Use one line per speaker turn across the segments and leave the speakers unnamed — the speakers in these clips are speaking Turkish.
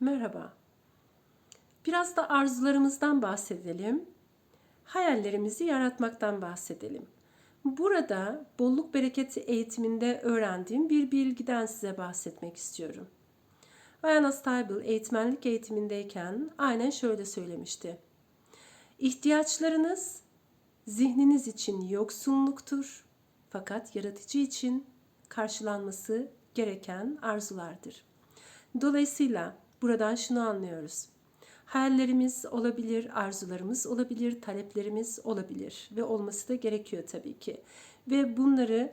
Merhaba. Biraz da arzularımızdan bahsedelim. Hayallerimizi yaratmaktan bahsedelim. Burada bolluk bereketi eğitiminde öğrendiğim bir bilgiden size bahsetmek istiyorum. Ayana Stable eğitmenlik eğitimindeyken aynen şöyle söylemişti. İhtiyaçlarınız zihniniz için yoksunluktur fakat yaratıcı için karşılanması gereken arzulardır. Dolayısıyla buradan şunu anlıyoruz. Hayallerimiz olabilir, arzularımız olabilir, taleplerimiz olabilir ve olması da gerekiyor tabii ki. Ve bunları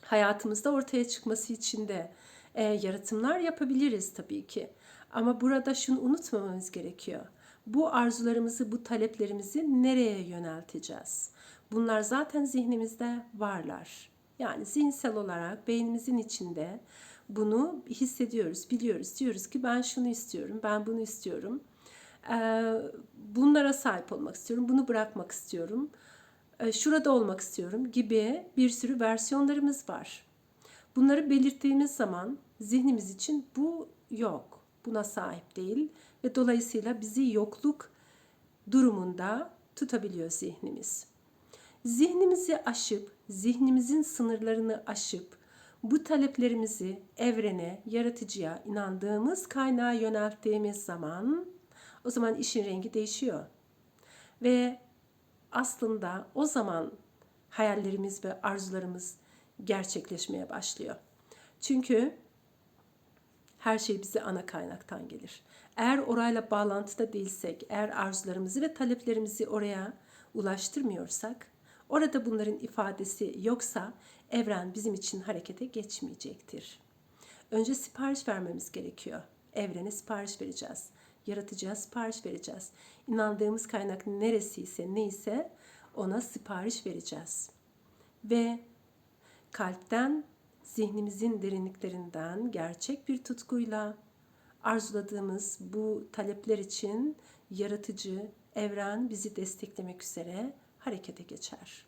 hayatımızda ortaya çıkması için de e, yaratımlar yapabiliriz tabii ki. Ama burada şunu unutmamamız gerekiyor. Bu arzularımızı, bu taleplerimizi nereye yönelteceğiz? Bunlar zaten zihnimizde varlar. Yani zihinsel olarak beynimizin içinde bunu hissediyoruz, biliyoruz. Diyoruz ki ben şunu istiyorum, ben bunu istiyorum. Ee, bunlara sahip olmak istiyorum, bunu bırakmak istiyorum. Ee, şurada olmak istiyorum gibi bir sürü versiyonlarımız var. Bunları belirttiğimiz zaman zihnimiz için bu yok, buna sahip değil ve dolayısıyla bizi yokluk durumunda tutabiliyor zihnimiz. Zihnimizi aşıp, zihnimizin sınırlarını aşıp bu taleplerimizi evrene, yaratıcıya, inandığımız kaynağa yönelttiğimiz zaman o zaman işin rengi değişiyor. Ve aslında o zaman hayallerimiz ve arzularımız gerçekleşmeye başlıyor. Çünkü her şey bize ana kaynaktan gelir. Eğer orayla bağlantıda değilsek, eğer arzularımızı ve taleplerimizi oraya ulaştırmıyorsak, orada bunların ifadesi yoksa evren bizim için harekete geçmeyecektir. Önce sipariş vermemiz gerekiyor. Evrene sipariş vereceğiz. Yaratıcıya sipariş vereceğiz. İnandığımız kaynak neresiyse neyse ona sipariş vereceğiz. Ve kalpten, zihnimizin derinliklerinden gerçek bir tutkuyla arzuladığımız bu talepler için yaratıcı, evren bizi desteklemek üzere harekete geçer.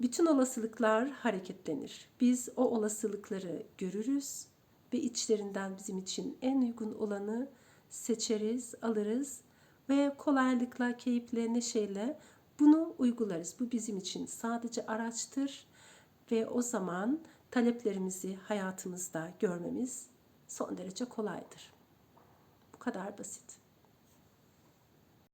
Bütün olasılıklar hareketlenir. Biz o olasılıkları görürüz ve içlerinden bizim için en uygun olanı seçeriz, alırız ve kolaylıkla, keyifle, neşeyle bunu uygularız. Bu bizim için sadece araçtır ve o zaman taleplerimizi hayatımızda görmemiz son derece kolaydır. Bu kadar basit.